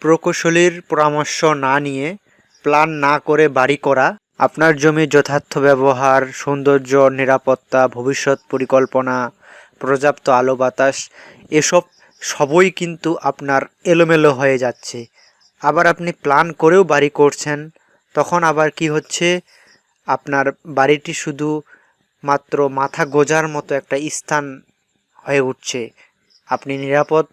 প্রকৌশলীর পরামর্শ না নিয়ে প্ল্যান না করে বাড়ি করা, আপনার জমির যথার্থ ব্যবহার, সৌন্দর্য, নিরাপত্তা, ভবিষ্যৎ পরিকল্পনা, পর্যাপ্ত আলো বাতাস, এসব সবই কিন্তু আপনার এলোমেলো হয়ে যাচ্ছে। আবার আপনি প্ল্যান করেও বাড়ি করছেন, তখন আবার কি হচ্ছে? আপনার বাড়িটি শুধু মাত্র মাথা গোজার মতো একটা স্থান হয়ে উঠছে। আপনি নিরাপদ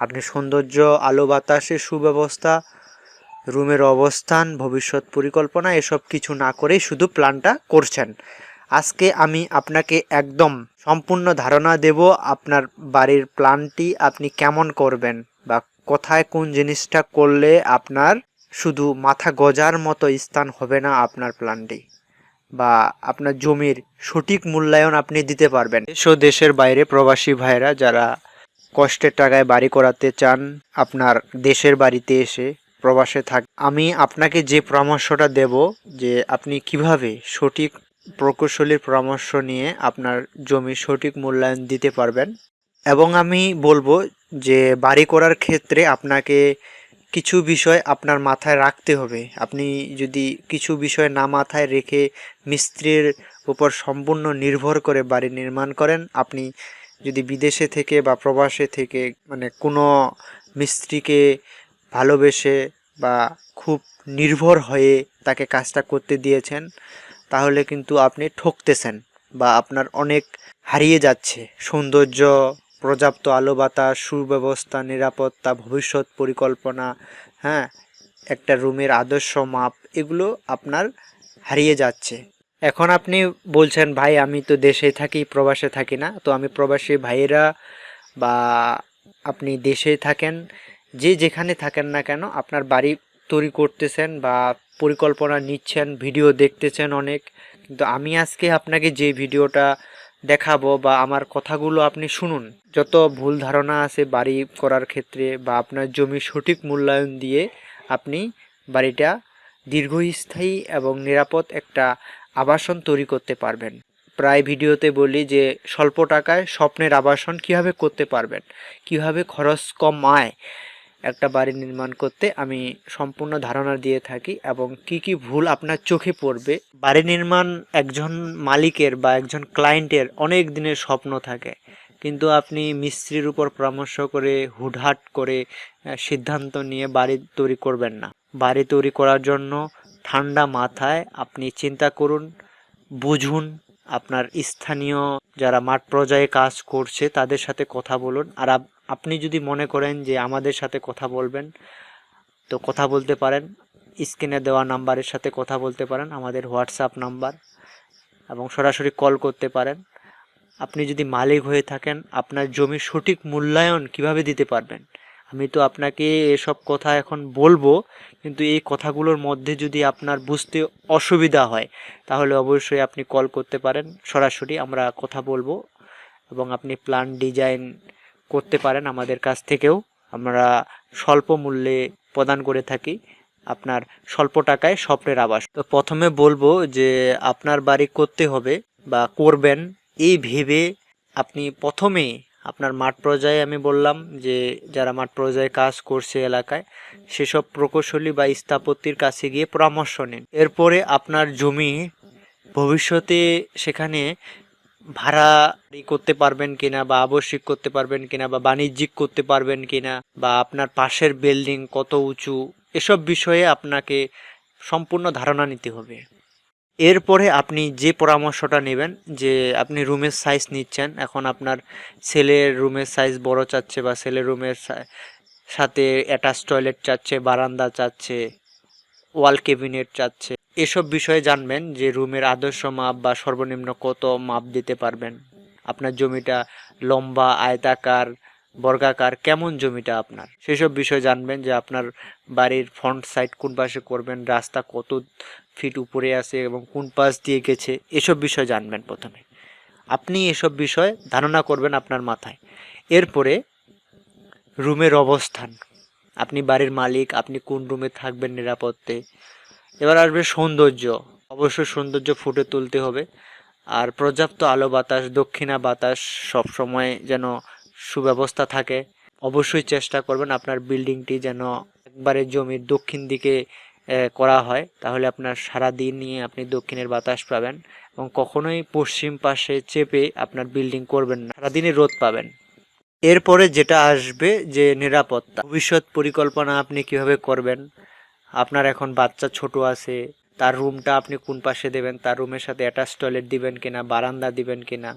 আপনি সৌন্দর্য, আলো, বাতাসের সুব্যবস্থা, রুমের অবস্থান, ভবিষ্যৎ পরিকল্পনা, এসব কিছু না করেই শুধু প্ল্যানটা করছেন। আজকে আমি আপনাকে একদম সম্পূর্ণ ধারণা দেব আপনার বাড়ির প্ল্যানটি আপনি কেমন করবেন বা কোথায় কোন জিনিসটা করলে আপনার শুধু মাথা গজার মতো স্থান হবে না আপনার প্ল্যানটি বা আপনার জমির সঠিক মূল্যায়ন আপনি দিতে পারবেন। দেশ দেশের বাইরে প্রবাসী ভাইরা যারা কষ্টের টাকায় বাড়ি করাতে চান আপনার দেশের বাড়িতে এসে প্রবাসে থাক। আমি আপনাকে যে পরামর্শটা দেব যে আপনি কীভাবে সঠিক প্রকৌশলীর পরামর্শ নিয়ে আপনার জমির সঠিক মূল্যায়ন দিতে পারবেন এবং আমি বলব যে বাড়ি করার ক্ষেত্রে আপনাকে কিছু বিষয় আপনার মাথায় রাখতে হবে। আপনি যদি কিছু বিষয় না মাথায় রেখে মিস্ত্রির উপর সম্পূর্ণ নির্ভর করে বাড়ি নির্মাণ করেন, আপনি যদি বিদেশে থেকে বা প্রবাসে থেকে মানে কোনো মিস্ত্রিকে ভালোবেসে বা খুব নির্ভর হয়ে তাকে কাজটা করতে দিয়েছেন, তাহলে কিন্তু আপনি ঠকতেছেন বা আপনার অনেক হারিয়ে যাচ্ছে। সৌন্দর্য, পর্যাপ্ত আলো বাতাস, সুব্যবস্থা, নিরাপত্তা, ভবিষ্যৎ পরিকল্পনা হ্যাঁ একটা রুমের আদর্শ মাপ, এগুলো আপনার হারিয়ে যাচ্ছে। এখন আপনি বলছেন, ভাই, আমি তো দেশে থাকি, প্রবাসে থাকি না। তো আমি প্রবাসী ভাইয়েরা বা আপনি দেশে থাকেন, যে যেখানে থাকেন না কেন আপনার বাড়ি তৈরি করতেছেন বা পরিকল্পনা নিচ্ছেন, ভিডিও দেখতেছেন অনেক। কিন্তু আমি আজকে আপনাকে যে ভিডিওটা দেখাবো বা আমার কথাগুলো আপনি শুনুন, যত ভুল ধারণা আছে বাড়ি করার ক্ষেত্রে বা আপনার জমির সঠিক মূল্যায়ন দিয়ে আপনি বাড়িটা দীর্ঘস্থায়ী এবং নিরাপদ একটা আবাসন তৈরি করতে পারবেন। প্রায় ভিডিওতে বলি যে, স্বল্প টাকায় স্বপ্নের আবাসন কীভাবে করতে পারবেন, কীভাবে খরচ কম আয় একটা বাড়ি নির্মাণ করতে আমি সম্পূর্ণ ধারণা দিয়ে থাকি এবং কি কি ভুল আপনার চোখে পড়বে। বাড়ি নির্মাণ একজন মালিকের বা একজন ক্লায়েন্টের অনেক দিনের স্বপ্ন থাকে, কিন্তু আপনি মিস্ত্রির উপর পরামর্শ করে, হুটহাট করে সিদ্ধান্ত নিয়ে বাড়ি তৈরি করবেন না। বাড়ি তৈরি করার জন্য ঠান্ডা মাথায় আপনি চিন্তা করুন, বুঝুন, আপনার স্থানীয় যারা মাঠ পর্যায়ে কাজ করছে তাদের সাথে কথা বলুন। আর আপনি যদি মনে করেন যে আমাদের সাথে কথা বলবেন, তো কথা বলতে পারেন, স্ক্রিনে দেওয়া নাম্বারের সাথে কথা বলতে পারেন, আমাদের হোয়াটসঅ্যাপ নাম্বার, এবং সরাসরি কল করতে পারেন। আপনি যদি মালিক হয়ে থাকেন, আপনার জমির সঠিক মূল্যায়ন কীভাবে দিতে পারবেন? আমি তো আপনাকে এসব কথা এখন বলব, কিন্তু এই কথাগুলোর মধ্যে যদি আপনার বুঝতে অসুবিধা হয়, তাহলে অবশ্যই আপনি কল করতে পারেন। সরাসরি আমরা কথা বলব এবং আপনি প্ল্যান ডিজাইন করতে পারেন আমাদের কাছ থেকেও। আমরা স্বল্প মূল্যে প্রদান করে থাকি আপনার স্বল্প টাকায় স্বপ্নের আবাস। তো প্রথমে বলব যে আপনার বাড়ি করতে হবে বা করবেন, এই ভেবে আপনি প্রথমেই আপনার মাঠ পর্যায়ে আমি বললাম যে যারা মাঠ পর্যায়ে কাজ করছে এলাকায়, সেসব প্রকৌশলী বা স্থাপত্যির কাছে গিয়ে পরামর্শ নিন। এরপরে আপনার জমি ভবিষ্যতে সেখানে ভাড়া করতে পারবেন কিনা বা আবশ্যিক করতে পারবেন কিনা বা বাণিজ্যিক করতে পারবেন কিনা বা আপনার পাশের বিল্ডিং কত উঁচু, এসব বিষয়ে আপনাকে সম্পূর্ণ ধারণা নিতে হবে। এরপরে আপনি যে পরামর্শটা নেবেন, যে আপনি রুমের সাইজ নিচ্ছেন, এখন আপনার ছেলের রুমের সাইজ বড় চাচ্ছে বা ছেলের রুমের সাথে অ্যাটাচ টয়লেট চাচ্ছে, বারান্দা চাচ্ছে ওয়াল কেবিনেট চাচ্ছে, এসব বিষয়ে জানবেন যে রুমের আদর্শ মাপ বা সর্বনিম্ন কত মাপ দিতে পারবেন। আপনার জমিটা লম্বা, আয়তাকার বর্গাকার কেমন জমিটা আপনার? সেসব বিষয় জানবেন যে আপনার বাড়ির ফ্রন্ট সাইড কোন পাশে করবেন, রাস্তা কত ফিট উপরে আছে এবং কোন পাশ দিয়ে গেছে, এসব বিষয় জানবেন প্রথমে। আপনি এসব বিষয় ধারণা করবেন আপনার মাথায়। এরপরে রুমের অবস্থান। আপনি বাড়ির মালিক, আপনি কোন রুমে থাকবেন নিরাপত্তে। এবার আসবে সৌন্দর্য। অবশ্যই সৌন্দর্য ফুটে তুলতে হবে। আর পর্যাপ্ত আলো বাতাস, দক্ষিণা বাতাস সব সময় যেন সুব্যবস্থা থাকে, অবশ্যই চেষ্টা করবেন আপনার বিল্ডিংটি যেন একবারে জমির দক্ষিণ দিকে করা হয়, তাহলে আপনার সারা দিন নিয়ে আপনি দক্ষিণের বাতাস পাবেন এবং কখনোই পশ্চিম পাশে চেপে আপনার বিল্ডিং করবেন না সারাদিনে রোদ পাবেন। এরপরে যেটা আসবে যে নিরাপত্তা। ভবিষ্যৎ পরিকল্পনা আপনি কীভাবে করবেন? আপনার এখন বাচ্চা ছোট আছে, তার রুমটা আপনি কোন পাশে দেবেন? তার রুমের সাথে অ্যাটাচ টয়লেট দিবেন কিনা, বারান্দা দিবেন কিনা?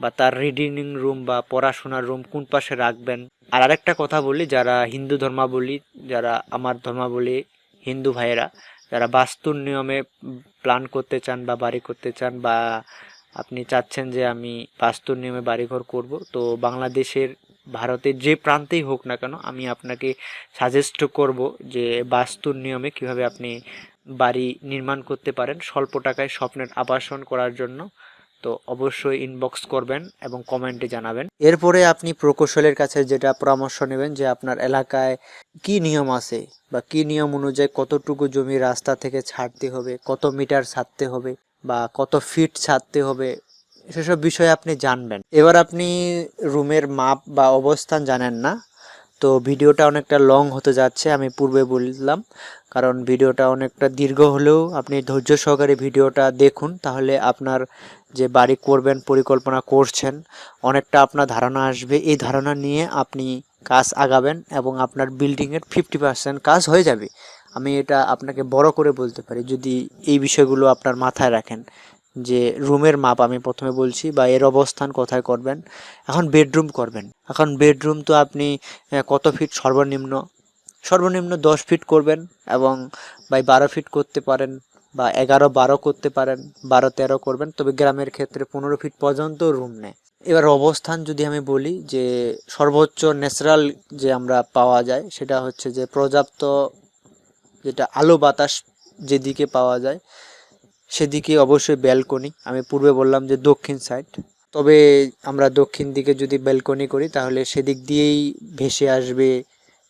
বা তার রিডিং রুম বা পড়াশোনার রুম কোন পাশে রাখবেন? আর আরেকটা কথা বলি, যারা হিন্দু ধর্মাবলী, যারা আমার ধর্মাবলী হিন্দু ভাইয়েরা, যারা বাস্তুর নিয়মে প্ল্যান করতে চান বা বাড়ি করতে চান বা আপনি চাচ্ছেন যে আমি বাস্তুর নিয়মে বাড়িঘর করব, তো বাংলাদেশের, ভারতের যে প্রান্তেই হোক না কেন, আমি আপনাকে সাজেস্ট করব যে বাস্তুর নিয়মে কীভাবে আপনি বাড়ি নির্মাণ করতে পারেন, স্বল্প টাকায় স্বপ্নের আবাসন করার জন্য। তো অবশ্যই ইনবক্স করবেন এবং কমেন্টে জানাবেন। এরপরে আপনি প্রকৌশলের কাছে যেটা পরামর্শ নেবেন যে আপনার এলাকায় কি নিয়ম আছে বা কি নিয়ম অনুযায়ী কতটুকু জমি রাস্তা থেকে ছাড়তে হবে, কত মিটার ছাড়তে হবে বা কত ফিট ছাড়তে হবে, সেসব বিষয়ে আপনি জানবেন। এবার আপনি রুমের মাপ বা অবস্থান জানেন না তো ভিডিওটা অনেকটা লং হতে যাচ্ছে, আমি পূর্বে বললাম। কারণ ভিডিওটা অনেকটা দীর্ঘ হলেও আপনি ধৈর্য সহকারে ভিডিওটা দেখুন, তাহলে আপনার যে বাড়ি করবেন, পরিকল্পনা করছেন, অনেকটা আপনার ধারণা আসবে। এই ধারণা নিয়ে আপনি কাজ আগাবেন এবং আপনার বিল্ডিংয়ের ফিফটি পার্সেন্ট কাজ হয়ে যাবে। আমি এটা আপনাকে বড় করে বলতে পারি, যদি এই বিষয়গুলো আপনার মাথায় রাখেন। যে রুমের মাপ আমি প্রথমে বলছি বা এর অবস্থান কোথায় করবেন। এখন বেডরুম করবেন। এখন বেডরুম তো আপনি কত ফিট সর্বনিম্ন? সর্বনিম্ন দশ ফিট করবেন এবং বাই বারো ফিট করতে পারেন বা এগারো বারো করতে পারেন, বারো তেরো করবেন। তবে গ্রামের ক্ষেত্রে পনেরো ফিট পর্যন্ত রুম নেয় এবার অবস্থান যদি আমি বলি যে সর্বোচ্চ ন্যাচারাল যে আমরা পাওয়া যায় সেটা হচ্ছে যে পর্যাপ্ত যেটা আলো বাতাস যেদিকে পাওয়া যায় সেদিকে অবশ্যই ব্যালকনি আমি পূর্বে বললাম যে দক্ষিণ সাইড তবে আমরা দক্ষিণ দিকে যদি ব্যালকনি করি, তাহলে সেদিক দিয়েই ভেসে আসবে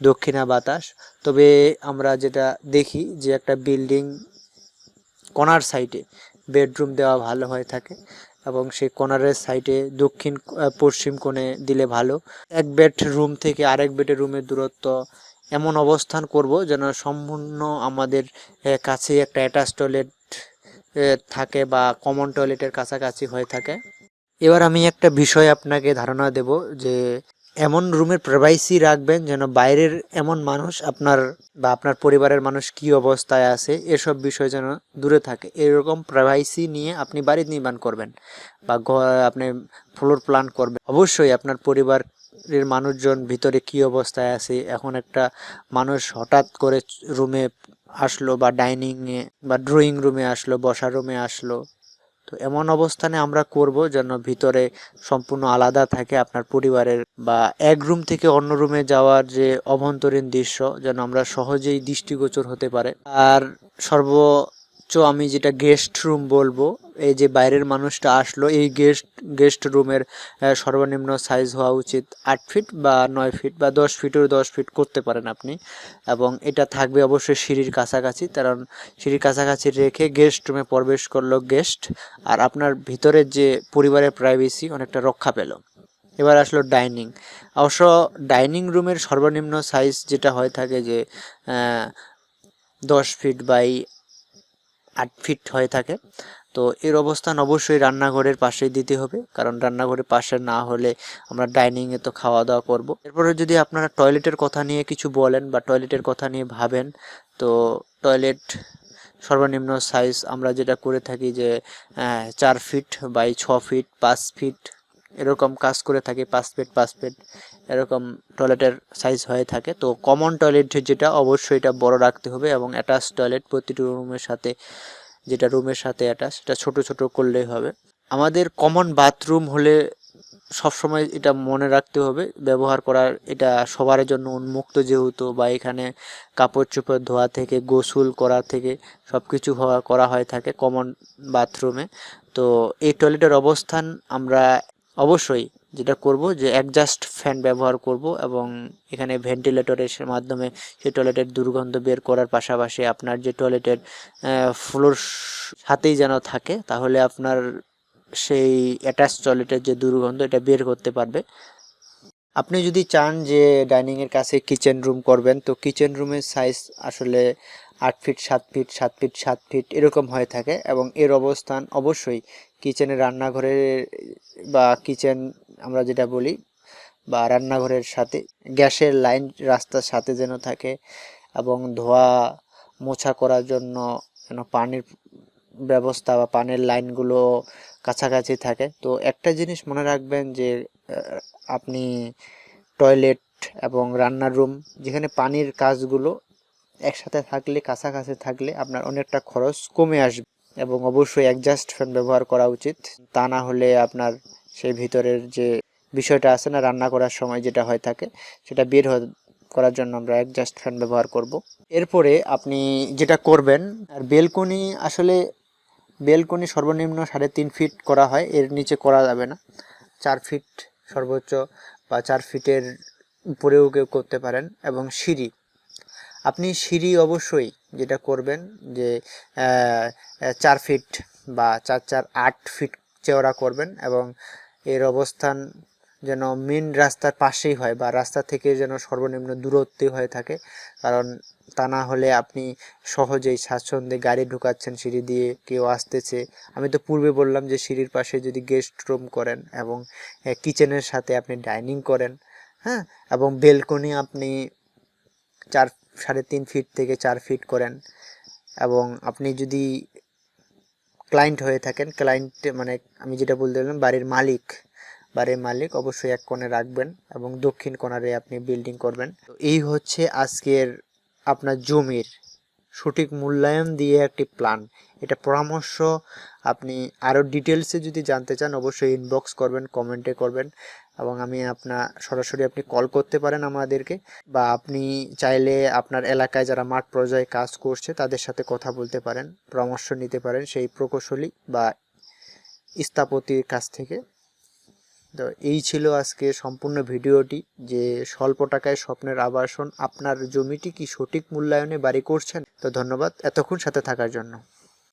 দক্ষিণা বাতাস। তবে আমরা যেটা দেখি যে একটা বিল্ডিং কর্নার সাইডে বেডরুম দেওয়া ভালো হয়ে থাকে এবং সেই কর্নারের সাইডে দক্ষিণ পশ্চিম কোণে দিলে ভালো। এক বেড রুম থেকে আরেক বেডের রুমের দূরত্ব এমন অবস্থান করব যেন সম্পূর্ণ আমাদের কাছে একটা অ্যাটাচ টয়লেট থাকে বা কমন টয়লেটের কাছাকাছি হয়ে থাকে। এবার আমি একটা বিষয় আপনাকে ধারণা দেব যে, এমন রুমের প্রাইভেসি রাখবেন যেন বাইরের এমন মানুষ আপনার বা আপনার পরিবারের মানুষ কি অবস্থায় আছে, এসব বিষয় যেন দূরে থাকে। এরকম প্রাইভেসি নিয়ে আপনি বাড়ি নির্মাণ করবেন বা আপনি ফ্লোর প্ল্যান করবেন। অবশ্যই আপনার পরিবারের মানুষজন ভিতরে কি অবস্থায় আছে, এখন একটা মানুষ হঠাৎ করে রুমে আসলো বা ডাইনিংয়ে বা ড্রয়িং রুমে আসলো, বসার রুমে আসলো। তো এমন অবস্থানে আমরা করব যেন ভিতরে সম্পূর্ণ আলাদা থাকে আপনার পরিবারের বা এক রুম থেকে অন্য রুমে যাওয়ার যে অভ্যন্তরীণ দৃশ্য যেন আমরা সহজেই দৃষ্টিগোচর হতে পারে। আর সর্বোচ্চ আমি যেটা গেস্ট রুম বলব এই যে বাইরের মানুষটা আসলো, এই গেস্ট গেস্ট রুমের সর্বনিম্ন সাইজ হওয়া উচিত আট ফিট বা নয় ফিট বা দশ ফিটের দশ ফিট করতে পারেন আপনি। এবং এটা থাকবে অবশ্যই সিঁড়ির কাছাকাছি, কারণ সিঁড়ির কাছাকাছি রেখে গেস্ট রুমে প্রবেশ করল গেস্ট আর আপনার ভিতরের যে পরিবারের প্রাইভেসি অনেকটা রক্ষা পেল। এবার আসলো ডাইনিং অবশ্য ডাইনিং রুমের সর্বনিম্ন সাইজ যেটা হয়ে থাকে যে দশ ফিট বাই আট ফিট হয়ে থাকে। তো এর অবস্থান অবশ্যই রান্নাঘরের পাশেই দিতে হবে। কারণ রান্নাঘরের পাশে না হলে আমরা ডাইনিংয়ে তো খাওয়া দাওয়া করব। এরপরে যদি আপনারা টয়লেটের কথা নিয়ে কিছু বলেন বা টয়লেটের কথা নিয়ে ভাবেন, তো টয়লেট সর্বনিম্ন সাইজ আমরা যেটা করে থাকি যে চার ফিট বাই ছ ফিট পাঁচ ফিট এরকম কাজ করে থাকি, পাঁচ ফিট পাঁচ ফিট এরকম টয়লেটের সাইজ হয়ে থাকে। তো কমন টয়লেট যেটা অবশ্যই এটা বড় রাখতে হবে এবং অ্যাটাচ টয়লেট প্রতিটি রুমের সাথে যেটা রুমের সাথে অ্যাটাচ সেটা ছোট ছোট করলেই হবে। আমাদের কমন বাথরুম হলে সবসময় এটা মনে রাখতে হবে, ব্যবহার করার এটা সবার জন্য উন্মুক্ত যেহেতু বা এখানে কাপড় চোপড় ধোয়া থেকে, গোসল করা থেকে সব কিছু করা হয়ে থাকে কমন বাথরুমে তো এই টয়লেটের অবস্থান আমরা অবশ্যই যেটা করব যে অ্যাডজাস্ট ফ্যান ব্যবহার করব এবং এখানে ভেন্টিলেটরের মাধ্যমে সেই টয়লেটের দুর্গন্ধ বের করার পাশাপাশি আপনার যে টয়লেটের ফ্লোর সাথেই যেন থাকে, তাহলে আপনার সেই অ্যাটাচ টয়লেটের যে দুর্গন্ধ, এটা বের করতে পারবে। আপনি যদি চান যে ডাইনিংয়ের কাছে কিচেন রুম করবেন, তো কিচেন রুমের সাইজ আসলে আট ফিট সাত ফিট সাত ফিট সাত ফিট এরকম হয়ে থাকে এবং এর অবস্থান অবশ্যই কিচেনের রান্নাঘরের বা কিচেন আমরা যেটা বলি, বা রান্নাঘরের সাথে, গ্যাসের লাইন রাস্তার সাথে যেন থাকে এবং ধোয়া মোছা করার জন্য যেন পানির ব্যবস্থা বা পানির লাইনগুলো কাছাকাছি থাকে। তো একটা জিনিস মনে রাখবেন যে আপনি টয়লেট এবং রান্নার রুম, যেখানে পানির কাজগুলো একসাথে থাকলে, কাছাকাছি থাকলে আপনার অনেকটা খরচ কমে আসবে এবং অবশ্যই অ্যাডজাস্ট ফ্যান ব্যবহার করা উচিত। তা না হলে আপনার সেই ভিতরের যে বিষয়টা আছে না, রান্না করার সময় যেটা হয়ে থাকে, সেটা বের করার জন্য আমরা অ্যাডজাস্ট ফ্যান ব্যবহার করব। এরপরে আপনি যেটা করবেন, আর বেলকনি আসলে বেলকনি সর্বনিম্ন সাড়ে তিন ফিট করা হয়, এর নিচে করা যাবে না। চার ফিট সর্বোচ্চ বা চার ফিটের উপরেও কেউ করতে পারেন, এবং সিঁড়ি। আপনি সিঁড়ি অবশ্যই যেটা করবেন যে চার ফিট বা চার চার আট ফিট চেওড়া করবেন, এবং এর অবস্থান যেন মেন রাস্তার পাশেই হয় বা রাস্তা থেকে যেন সর্বনিম্ন দূরত্বে হয়ে থাকে। কারণ তা না হলে আপনি সহজেই স্বাচ্ছন্দ্যে গাড়ি ঢুকাচ্ছেন, সিঁড়ি দিয়ে কেউ আসতেছে। আমি তো পূর্বে বললাম যে সিঁড়ির পাশে যদি গেস্ট রুম করেন এবং কিচেনের সাথে আপনি ডাইনিং করেন হ্যাঁ? এবং বেলকনি আপনি চার, সাড়ে তিন ফিট থেকে চার ফিট করেন এবং আপনি যদি ক্লায়েন্ট হয়ে থাকেন ক্লায়েন্ট মানে আমি যেটা বলতে গেলাম বাড়ির মালিক। বাড়ির মালিক অবশ্যই এক কোণে রাখবেন এবং দক্ষিণ কোণারে আপনি বিল্ডিং করবেন। তো এই হচ্ছে আজকের আপনার জমির সঠিক মূল্যায়ন দিয়ে একটি প্ল্যান এটা পরামর্শ আপনি আরও ডিটেলসে যদি জানতে চান, অবশ্যই ইনবক্স করবেন কমেন্টে করবেন। এবং আমি আপনার, সরাসরি আপনি কল করতে পারেন আমাদেরকে বা আপনি চাইলে আপনার এলাকায় যারা মাঠ পর্যায়ে কাজ করছে তাদের সাথে কথা বলতে পারেন, পরামর্শ নিতে পারেন সেই প্রকৌশলী বা স্থাপতির কাছ থেকে। তো এই ছিল আজকে সম্পূর্ণ ভিডিওটি যে স্বল্প টাকায় স্বপ্নের আবাসন আপনার জমিটি কি সঠিক মূল্যায়নে বাড়ি করছেন? তো ধন্যবাদ, এতক্ষণ সাথে থাকার জন্য।